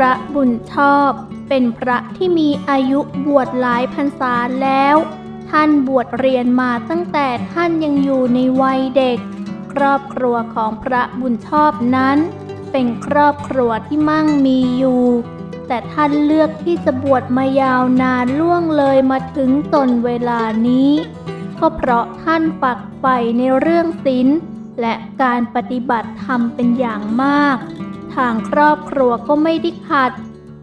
ระบุญชอบ เป็นพระที่มีอายุบวชหลายพรรษาแล้ว ท่านบวชเรียนมาตั้งแต่ท่านยังอยู่ในวัยเด็ก ครอบครัวของพระบุญชอบนั้น เป็นครอบครัวที่มั่งมีอยู่ แต่ท่านเลือกที่จะบวชมายาวนานล่วงเลยมาถึงตนเวลานี้ก็เพราะท่านฝักใฝ่ในเรื่องศีลและการปฏิบัติธรรมเป็นอย่างมาก ทางครอบครัวก็ไม่ได้ขัด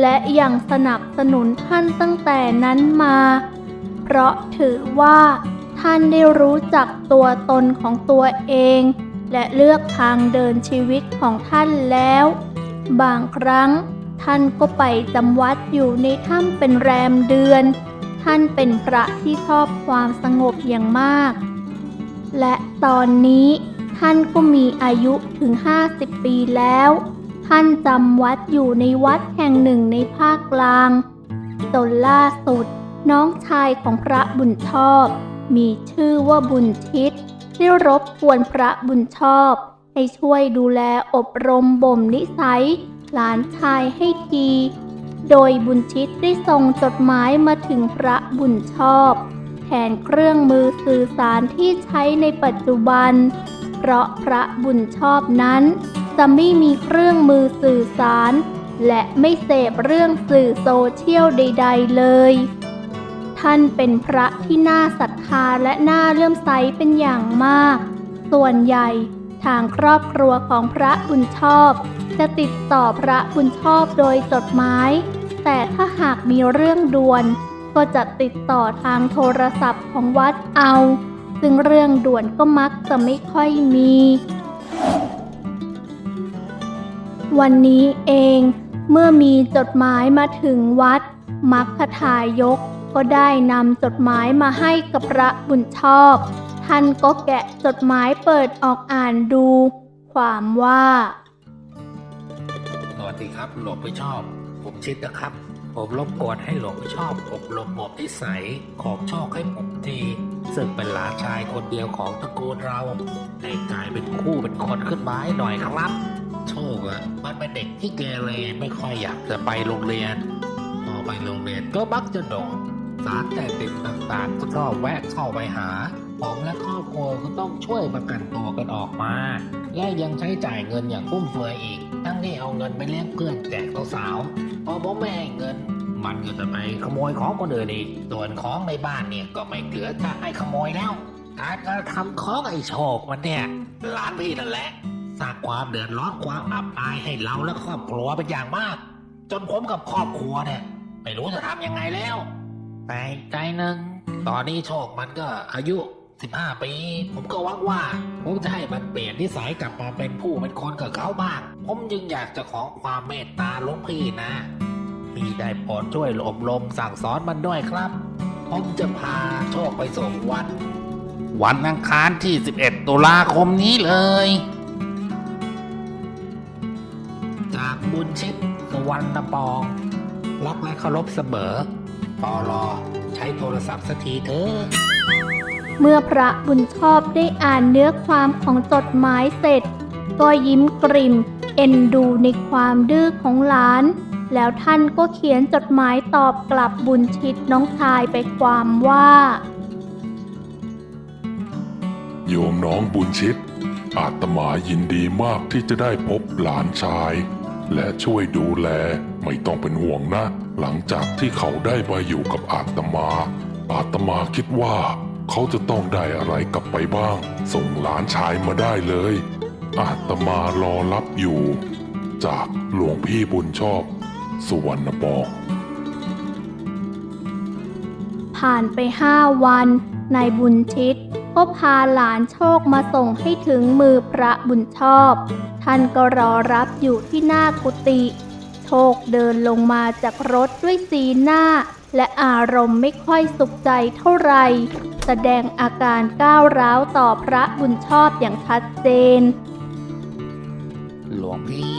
และยังสนับสนุนท่านตั้งแต่นั้นมา เพราะถือว่าท่านได้รู้จักตัวตนของตัวเอง และเลือกทางเดินชีวิตของท่านแล้ว บางครั้งท่านก็ไปจำวัดอยู่ในถ้ำเป็นแรมเดือน ท่านเป็นพระที่ชอบความสงบอย่างมาก และตอนนี้ท่านก็มีอายุถึง 50 ปีแล้ว ท่านจำวัดอยู่ในวัดแห่งหนึ่งในภาคกลาง จนล่าสุดน้องชายของพระบุญชอบ มีชื่อว่าบุญชิตได้รบกวนพระบุญชอบ ให้ช่วยดูแลอบรมบ่มนิสัย หลานชายให้ทีโดยบุญชิตได้ส่งจดหมายมาถึงพระบุญชอบแทนเครื่องมือสื่อสารที่ใช้ในปัจจุบัน เพราะพระบุญชอบนั้น จะไม่มีเครื่องมือสื่อสาร และไม่เสพเรื่องสื่อโซเชียลใด ๆ เลย ท่านเป็นพระที่น่าศรัทธาและน่าเลื่อมใสเป็นอย่างมาก ส่วนใหญ่ทางครอบครัวของพระบุญชอบ จะติดต่อพระบุญชอบโดยจดหมาย แต่ถ้าหากมีเรื่องด่วน ก็จะติดต่อทางโทรศัพท์ของวัดเอา ซึ่งเรื่องด่วนก็มักจะไม่ค่อยมี วันนี้เองเมื่อมีจดหมายมาถึงวัด มัคคทายกก็ได้นำจดหมายมาให้กับพระบุญชอบ ท่านก็แกะจดหมายเปิดออกอ่านดู ความว่า สวัสดีครับหลวงพี่ชอบ ผมชิดนะครับ ผมรบกวนให้หลวงพี่ชอบอบรมบ่มนิสัยของโชคให้ผมที ซึ่งเป็นหลานชายคนเดียวของตระกูลเราให้กลายเป็นคู่เป็นคนขึ้นมาให้หน่อยครับ โชคอะมันเป็นเด็กที่เกเรไม่ค่อยอยากจะไปโรงเรียน พอไปโรงเรียนก็มักจะโดนสารแต่ติดต่างๆก็ชอบแวะเข้าไปหา ผมและครอบครัวก็ต้องช่วยประกันตัวกันออกมา และยังใช้จ่ายเงินอย่างฟุ่มเฟือยอีก ทั้งที่เอาเงินไปเลี้ยงเพื่อนแจกสาวๆพอผมไม่ให้เงินมันก็จะไปขโมยของคนอื่นอีกส่วนของในบ้านเนี่ยก็ไม่เหลือจะให้ขโมยแล้วการกระทำของไอ้โชคมันเนี่ยร้านพี่นั่นแหละ สร้างความเดือดร้อนความอับอายให้เราและครอบครัวเป็นอย่างมาก จนผมกับครอบครัวเนี่ยไม่รู้จะทำยังไงแล้ว แต่อีกใจหนึ่งตอนนี้โชคมันก็อายุ 15 ปี ผมก็หวังว่า ผมจะให้มันเปลี่ยนนิสัยกลับมาเป็นผู้เป็นคนกับเขาบ้าง ผมจึงอยากจะขอความเมตตาหลวงพี่นะพี่ได้โปรดช่วยอบรมสั่งสอนมันด้วยครับ ผมจะพาโชคไปส่งวัน วันอังคารที่ 11 ตุลาคมนี้เลย บุญชิตสวรรณปองรักและเคารพเสมอปอลอใช้โทรศัพท์สักทีเถอะเมื่อพระบุญชอบได้อ่านเนื้อความของจดหมายเสร็จ ก็ยิ้มกริ่ม เอ็นดูในความดื้อของหลาน แล้วท่านก็เขียนจดหมายตอบกลับบุญชิตน้องชายไปความว่า โยมน้องบุญชิตอาตมายินดีมากที่จะได้พบหลานชาย และช่วยดูแล ไม่ต้องเป็นห่วงนะ หลังจากที่เขาได้มาอยู่กับอาตมา อาตมาคิดว่า เขาจะต้องได้อะไรกลับไปบ้าง ส่งหลานชายมาได้เลย อาตมารอรับอยู่ จากหลวงพี่บุญชอบ สุวรรณปองผ่านไปห้าวันนายบุญชิตก็พาหลานโชคมาส่งให้ถึงมือพระบุญชอบ ท่านก็รอรับอยู่ที่หน้ากุฏิโชคเดินลงมาจากรถด้วยสีหน้า และอารมณ์ไม่ค่อยสุขใจเท่าไหร่แสดงอาการก้าวร้าวต่อพระบุญชอบอย่างชัดเจน หลวงพี่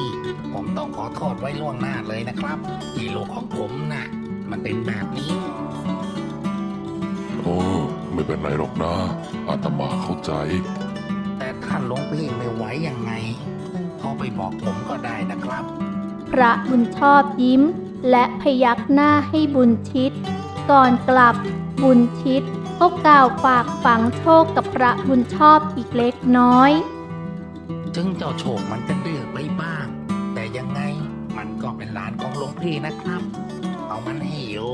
ผมต้องขอโทษไว้ล่วงหน้าเลยนะครับ ที่ลูกของผมน่ะ มันเป็นแบบนี้ โอ้ไม่เป็นไรหรอกนะอาตมาเข้าใจ แต่ท่านหลวงพี่ไม่ไหวยังไงโทร ไปบอกผมก็ได้นะครับ พระบุญชอบยิ้ม และพยักหน้าให้บุญชิต ก่อนกลับบุญชิตก็กล่าวฝากฝังโชคกับพระบุญชอบอีกเล็กน้อย ถึงเจ้าโชคมันจะดื้อไปบ้าง แต่ยังไงมันก็เป็นหลานของหลวงพี่นะครับ เอามันให้อยู่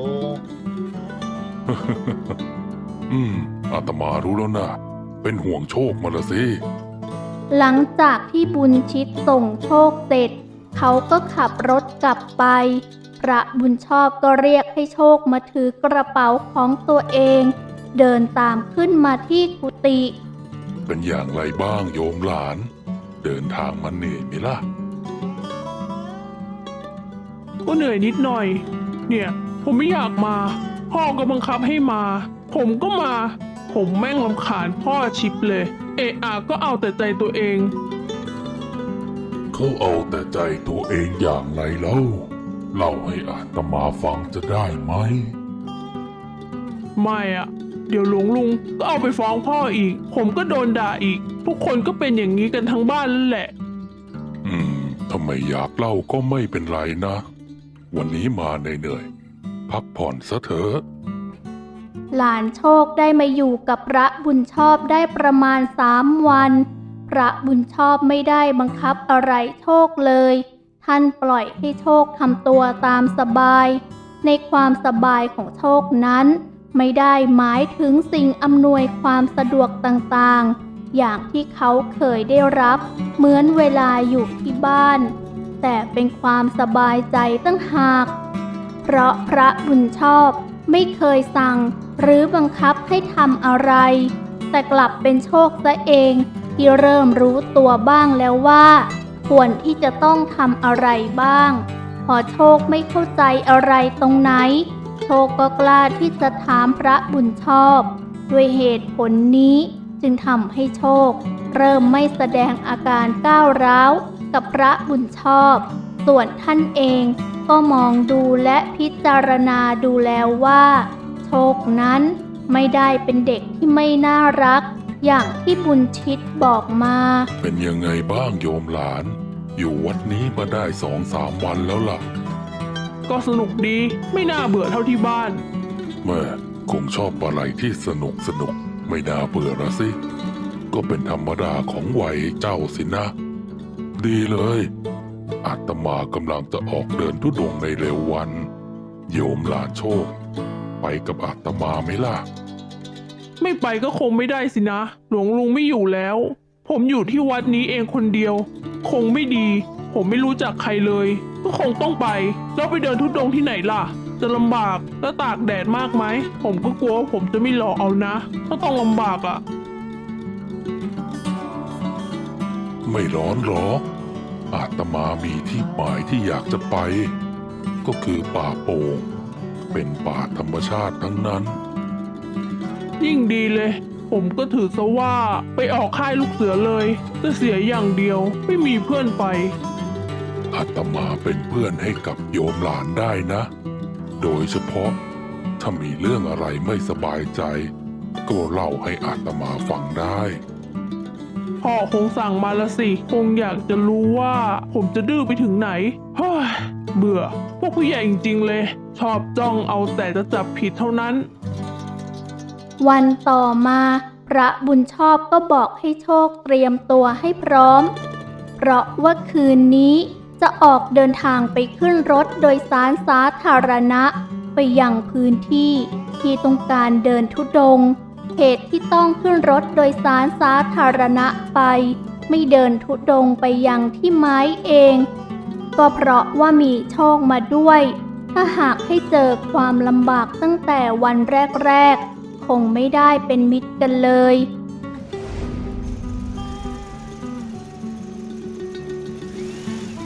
อืมอาตมารู้แล้วนะ เป็นห่วงโชคมาละสิ หลังจากที่บุญชิตส่งโชคเสร็จ เขาก็ขับรถกลับไป พระบุญชอบก็เรียกให้โชคมาถือกระเป๋าของตัวเอง เดินตามขึ้นมาที่กุฏิเป็นอย่างไรบ้างโยมหลาน เดินทางมาเหนื่อยไหมล่ะ ก็เหนื่อยนิดหน่อย เนี่ย ผมไม่อยากมา พ่อก็บังคับให้มา ผมก็มา ผมแม่งลำคาญพ่อชิบเลย เอะอะก็เอาแต่ใจตัวเอง เขาเอาแต่ใจตัวเองอย่างไรเล่า เล่าให้อาตมาฟังจะได้ไหม ไม่อะเดี๋ยวหลวงลุงก็เอาไปฟ้องพ่ออีก ผมก็โดนด่าอีก ทุกคนก็เป็นอย่างนี้กันทั้งบ้านนั่นแหละ อืมทำไมอยากเล่าก็ไม่เป็นไรนะ วันนี้มาเหนื่อยๆพักผ่อนซะเถอะ หลานโชคได้มาอยู่กับพระบุญชอบได้ประมาณสามวัน พระบุญชอบไม่ได้บังคับอะไรโชคเลย ท่านปล่อยให้โชคทำตัวตามสบาย ในความสบายของโชคนั้น ไม่ได้หมายถึงสิ่งอำนวยความสะดวกต่างๆ อย่างที่เขาเคยได้รับ เหมือนเวลาอยู่ที่บ้าน แต่เป็นความสบายใจตั้งหาก เพราะพระบุญชอบไม่เคยสั่ง หรือบังคับให้ทำอะไร แต่กลับเป็นโชคซะเองที่เริ่มรู้ตัวบ้างแล้วว่า ควรที่จะต้องทำอะไรบ้าง พอโชคไม่เข้าใจอะไรตรงไหน โชคก็กล้าที่จะถามพระบุญชอบ ด้วยเหตุผลนี้จึงทำให้โชค เริ่มไม่แสดงอาการก้าวร้าวกับพระบุญชอบ ส่วนท่านเองก็มองดูและพิจารณาดูแล้วว่า โชคนั้นไม่ได้เป็นเด็กที่ไม่น่ารัก อย่างที่บุญชิตบอกมา เป็นยังไงบ้างโยมหลาน อยู่วัดนี้มาได้สองสามวันแล้วล่ะ ก็สนุกดีไม่น่าเบื่อเท่าที่บ้าน แม่คงชอบอะไรที่สนุกสนุกไม่น่าเบื่อละสิ ก็เป็นธรรมดาของวัยเจ้าสินะ ดีเลยอาตมากำลังจะออกเดินทุดงค์ในเร็ววัน โยมหลานโชค ไปกับอาตมาไหมล่ะ ไม่ไปก็คงไม่ได้สินะ หลวงลุงไม่อยู่แล้ว ผมอยู่ที่วัดนี้เองคนเดียว คงไม่ดี ผมไม่รู้จักใครเลย ก็คงต้องไป แล้วไปเดินทุดงค์ที่ไหนล่ะ จะลำบากแล้วตากแดดมากไหม ผมก็กลัวว่าผมจะไม่รอเอานะ ถ้าต้องลำบากอะ่ะ ไม่ร้อนหรอกอาตมามีที่หมายที่อยากจะไป ก็คือป่าโป่ง เป็นป่าธรรมชาติทั้งนั้น ยิ่งดีเลย ผมก็ถือซะว่าไปออกค่ายลูกเสือเลยจะเสียอย่างเดียวไม่มีเพื่อนไปอาตมาเป็นเพื่อนให้กับโยมหลานได้นะ โดยเฉพาะถ้ามีเรื่องอะไรไม่สบายใจ ก็เล่าให้อาตมาฟังได้พ่อคงสั่งมาละสิ คงอยากจะรู้ว่าผมจะดื้อไปถึงไหน เฮ้ย เบื่อ พวกผู้ใหญ่จริง ๆ เลย ชอบจ้องเอาแต่จะจับผิดเท่านั้น วันต่อมา พระบุญชอบก็บอกให้โชคเตรียมตัวให้พร้อม เพราะว่าคืนนี้จะออกเดินทางไปขึ้นรถโดยสารสาธารณะ ไปยังพื้นที่ที่ต้องการเดินทุดงเหตุที่ต้องขึ้นรถโดยสารสาธารณะไป ไม่เดินทุดงไปยังที่ไม้เอง ก็เพราะว่ามีโชคมาด้วย ถ้าหากให้เจอความลำบากตั้งแต่วันแรกๆ คงไม่ได้เป็นมิตรกันเลย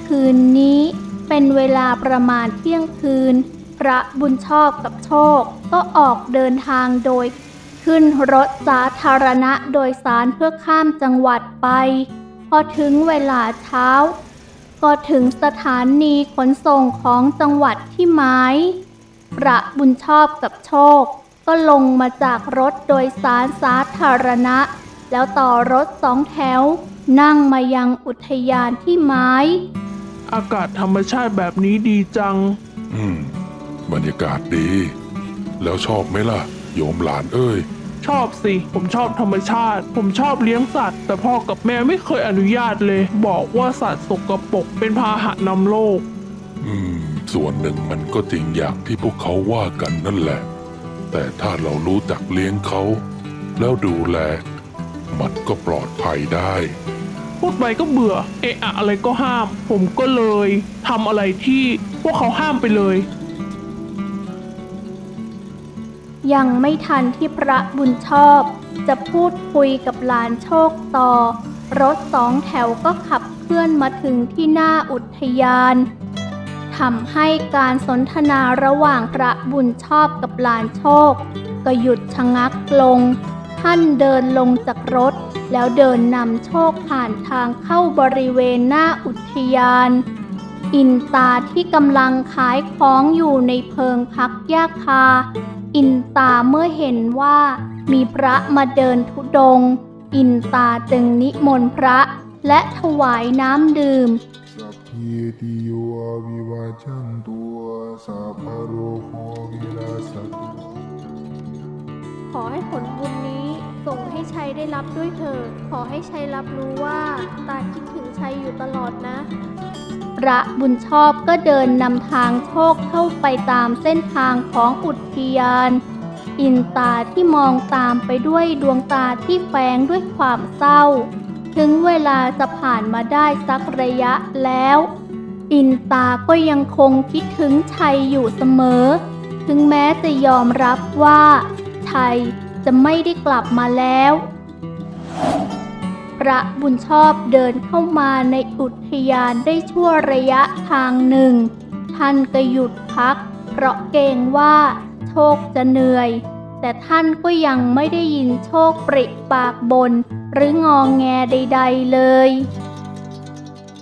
คืนนี้เป็นเวลาประมาณเที่ยงคืน พระบุญชอบกับโชค ก็ออกเดินทางโดย ขึ้นรถสาธารณะโดยสารเพื่อข้ามจังหวัดไป พอถึงเวลาเช้า ก็ถึงสถานีขนส่งของจังหวัดที่หมายพระบุญชอบกับโชค ก็ลงมาจากรถโดยสารสาธารณะ แล้วต่อรถสองแถว นั่งมายังอุทยานที่ไม้ อากาศธรรมชาติแบบนี้ดีจัง อืม บรรยากาศดี แล้วชอบไหมล่ะ โยมหลานเอ้ย ชอบสิ ผมชอบธรรมชาติ ผมชอบเลี้ยงสัตว์ แต่พ่อกับแม่ไม่เคยอนุญาตเลย บอกว่าสัตว์สกปรกเป็นพาหะนำโรคอืม ส่วนหนึ่งมันก็จริงอย่างที่พวกเขาว่ากันนั่นแหละ แต่ถ้าเรารู้จักเลี้ยงเขา แล้วดูแล มันก็ปลอดภัยได้ พูดไปก็เบื่อ เอะอะอะไรก็ห้าม ผมก็เลยทำอะไรที่พวกเขาห้ามไปเลย ยังไม่ทันที่พระบุญชอบ จะพูดคุยกับหลานโชคต่อ รถสองแถวก็ขับเคลื่อนมาถึงที่หน้าอุทยานทำให้การสนทนาระหว่างพระบุญชอบกับหลานโชค ก็หยุดชะงักลง ท่านเดินลงจากรถ แล้วเดินนำโชคผ่านทางเข้าบริเวณหน้าอุทยาน อินตาที่กำลังขายของอยู่ในเพิงพักยาคา อินตาเมื่อเห็นว่ามีพระมาเดินทุดง อินตาจึงนิมนต์พระและถวายน้ำดื่มสัพพิติโยวิวัจจันตุสัพพโรโควินาศตุขอให้ผลบุญนี้ส่งให้ชัยได้รับด้วยเถิดขอให้ชัยรับรู้ว่าตาคิดถึงชัยอยู่ตลอดนะ พระบุญชอบก็เดินนำทางโชคเข้าไปตามเส้นทางของอุทยาน อินตาที่มองตามไปด้วยดวงตาที่แฝงด้วยความเศร้า ถึงเวลาจะผ่านมาได้สักระยะแล้ว อินตาก็ยังคงคิดถึงชัยอยู่เสมอ ถึงแม้จะยอมรับว่า ชัยจะไม่ได้กลับมาแล้ว ระบุญชอบเดินเข้ามาในอุทยานได้ชั่วระยะทางหนึ่ง ท่านก็หยุดพัก เพราะเกรงว่าโชคจะเหนื่อย แต่ท่านก็ยังไม่ได้ยินโชคปริปากบน หรืององแงใด ๆเลย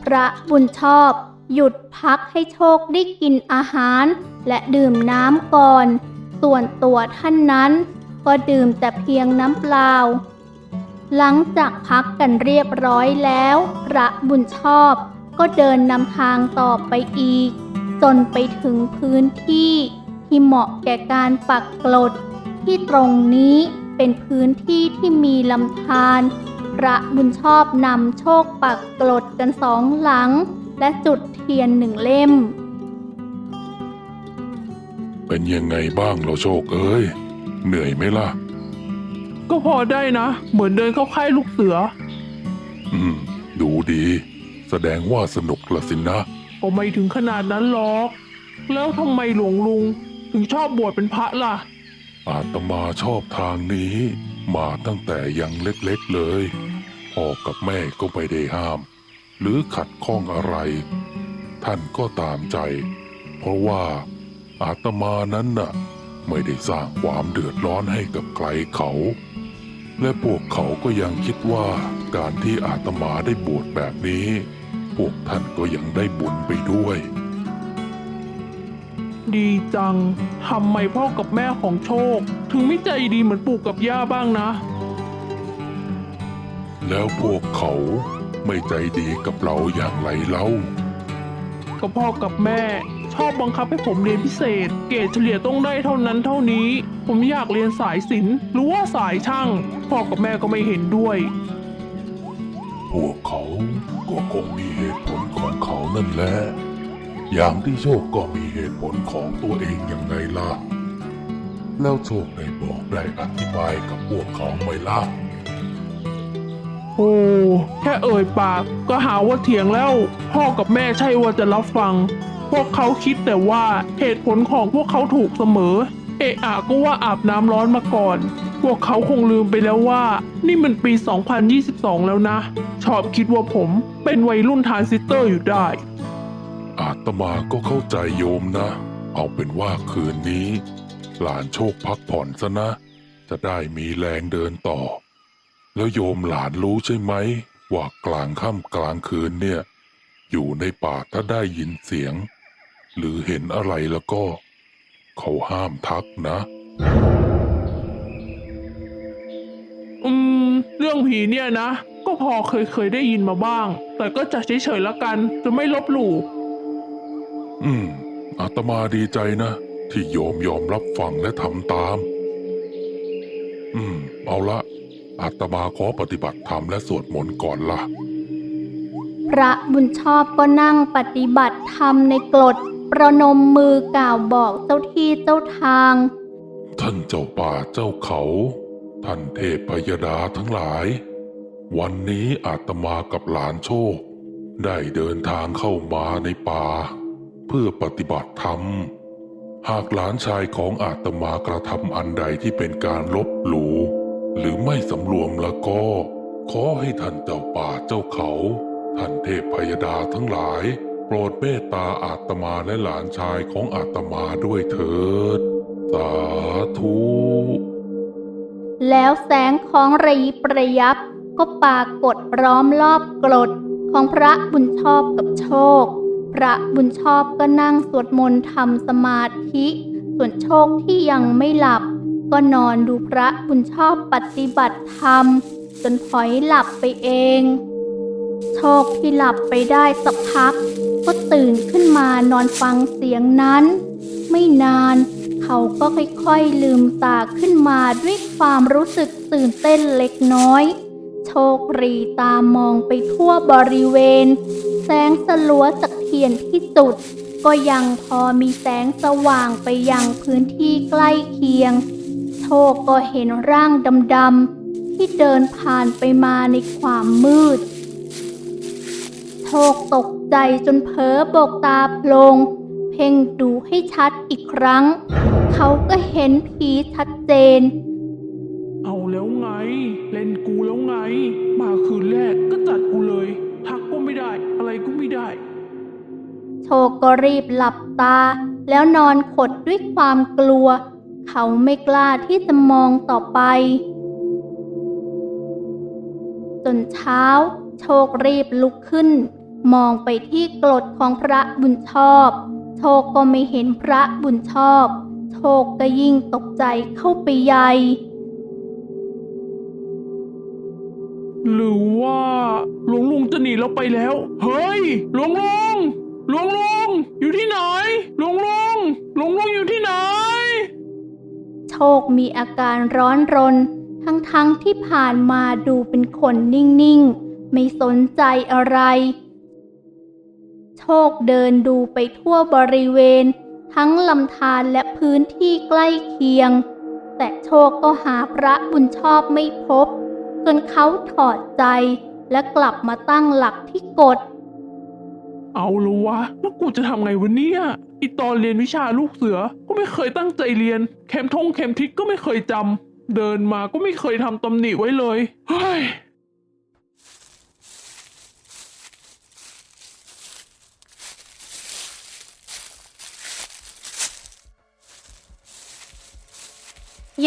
พระบุญชอบหยุดพักให้โชคได้กินอาหาร และดื่มน้ำก่อน ส่วนตัวท่านนั้น ก็ดื่มแต่เพียงน้ำเปล่า หลังจากพักกันเรียบร้อยแล้ว พระบุญชอบก็เดินนำทางต่อไปอีก จนไปถึงพื้นที่ที่เหมาะแก่การปักกลด ที่ตรงนี้เป็นพื้นที่ที่มีลำธารพระบุญชอบนำโชคปักกลดกันสองหลัง และจุดเทียนหนึ่งเล่ม เป็นยังไงบ้างเราโชคเอ้ย เหนื่อยไหมล่ะ ก็พอได้นะ เหมือนเดินเข้าค่ายลูกเสือ อืม ดูดี แสดงว่าสนุกละสินะ ก็ไม่ถึงขนาดนั้นหรอก แล้วทำไมหลวงลุง ถึงชอบบวชเป็นพระล่ะ อาตมาชอบทางนี้ มาตั้งแต่ยังเล็กๆเลย พ่อกับแม่ก็ไม่ได้ห้าม หรือขัดข้องอะไร ท่านก็ตามใจ เพราะว่าอาตมานั้นน่ะ ไม่ได้สร้างความเดือดร้อนให้กับใครเขา และพวกเขาก็ยังคิดว่าการที่อาตมาได้บวชแบบนี้ พวกท่านก็ยังได้บุญไปด้วย ดีจัง ทำไมพ่อกับแม่ของโชค ถึงไม่ใจดีเหมือนปู่กับย่าบ้างนะ แล้วพวกเขาไม่ใจดีกับเราอย่างไรเล่า ก็พ่อกับแม่ ชอบบังคับให้ผมเรียนพิเศษ เกรดเฉลี่ยต้องได้เท่านั้นเท่านี้ ผมอยากเรียนสายศิลป์หรือว่าสายช่างพ่อกับแม่ก็ไม่เห็นด้วย พวกเขาก็คงมีเหตุผลของเขานั่นแหละ อย่างที่โชคก็มีเหตุผลของตัวเองยังไงล่ะ แล้วโชคได้บอกได้อธิบายกับพวกเขาไหมล่ะ โอ้แค่เอ่ยปากก็หาว่าเถียงแล้ว พ่อกับแม่ใช่ว่าจะรับฟัง พวกเขาคิดแต่ว่าเหตุผลของพวกเขาถูกเสมอ เอะอะก็ว่าอาบน้ำร้อนมาก่อน พวกเขาคงลืมไปแล้วว่า นี่มันปี 2022 แล้วนะ ชอบคิดว่าผมเป็นวัยรุ่นทานซิสเตอร์อยู่ได้ อาตมาก็เข้าใจโยมนะ เอาเป็นว่าคืนนี้ หลานโชคพักผ่อนซะนะ จะได้มีแรงเดินต่อ แล้วโยมหลานรู้ใช่ไหม ว่ากลางค่ำกลางคืนเนี่ย อยู่ในป่าถ้าได้ยินเสียง หรือเห็นอะไรแล้วก็ เขาห้ามทักนะ อืม เรื่องผีเนี่ยนะ ก็พอเคยเคยได้ยินมาบ้าง แต่ก็จะเฉยๆละกัน จะไม่ลบหลู่ อืมอาตมาดีใจนะ ที่โยมยอมรับฟังและทำตาม อืม เอาละอาตมาขอปฏิบัติธรรมและสวดมนต์ก่อนละพระบุญชอบก็นั่งปฏิบัติธรรมในกรด ประนมมือกล่าวบอกเจ้าที่เจ้าทาง ท่านเจ้าป่าเจ้าเขา ท่านเทพพยดาทั้งหลาย วันนี้อาตมากับหลานโชค ได้เดินทางเข้ามาในป่า เพื่อปฏิบัติธรรม หากหลานชายของอาตมากระทำอันใดที่เป็นการลบหลู่หรือไม่สำรวมแล้วก็ ขอให้ท่านเจ้าป่าเจ้าเขา ท่านเทพพยดาทั้งหลาย ปรดเมตตาอาตมาและหลานชายของอาตมาด้วยเถิด สาธุ แล้วแสงของระยิบระยับก็ปรากฏล้อมรอบกรดของพระบุญชอบกับโชค พระบุญชอบก็นั่งสวดมนต์ทำสมาธิ ส่วนโชคที่ยังไม่หลับ ก็นอนดูพระบุญชอบปฏิบัติธรรม จนพลอยหลับไปเอง โชคที่หลับไปได้สักพัก ก็ตื่นขึ้นมานอนฟังเสียงนั้น ไม่นานเขาก็ค่อยๆลืมตาขึ้นมาด้วยความรู้สึกตื่นเต้นเล็กน้อย โชครีตามองไปทั่วบริเวณ แสงสลัวจากเทียนที่จุด ก็ยังพอมีแสงสว่างไปยังพื้นที่ใกล้เคียง โชคก็เห็นร่างดำๆที่เดินผ่านไปมาในความมืด โชคตกใจจนเพ้อบอกตาโพลง เพ่งดูให้ชัดอีกครั้ง เขาก็เห็นผีชัดเจน เอาแล้วไง เล่นกูแล้วไง มาคืนแรกก็จัดกูเลย ทักก็ไม่ได้ อะไรก็ไม่ได้ โชคก็รีบหลับตา แล้วนอนขดด้วยความกลัว เขาไม่กล้าที่จะมองต่อไปจนเช้า โชครีบลุกขึ้น มองไปที่กรดของพระบุญชอบ โชคก็ไม่เห็นพระบุญชอบ โชคก็ยิ่งตกใจเข้าไปใหญ่หรือว่าหลวงลุงจะหนีเราไปแล้ว เฮ้ยหลวงลุงหลวงลุงอยู่ที่ไหนหลวงลุงหลวงลุงอยู่ที่ไหน โชคมีอาการร้อนรน ทั้งๆทที่ผ่านมาดูเป็นคนนิ่งๆ ไม่สนใจอะไร โชคเดินดูไปทั่วบริเวณ ทั้งลำธารและพื้นที่ใกล้เคียง แต่โชคก็หาพระบุญชอบไม่พบ จนเขาถอดใจและกลับมาตั้งหลักที่กฎเอาละวะแล้วกูจะทำไงวะเนี่ยอีตอนเรียนวิชาลูกเสือ ก็ไม่เคยตั้งใจเรียน เข็มทงเข็มทิศก็ไม่เคยจำเดินมาก็ไม่เคยทำตำหนิไว้เลย เฮ้ย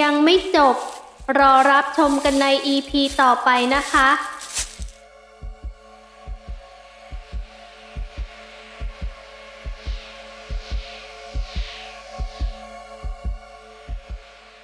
ยังไม่จบ รอรับชมกันใน EP ต่อไปนะคะ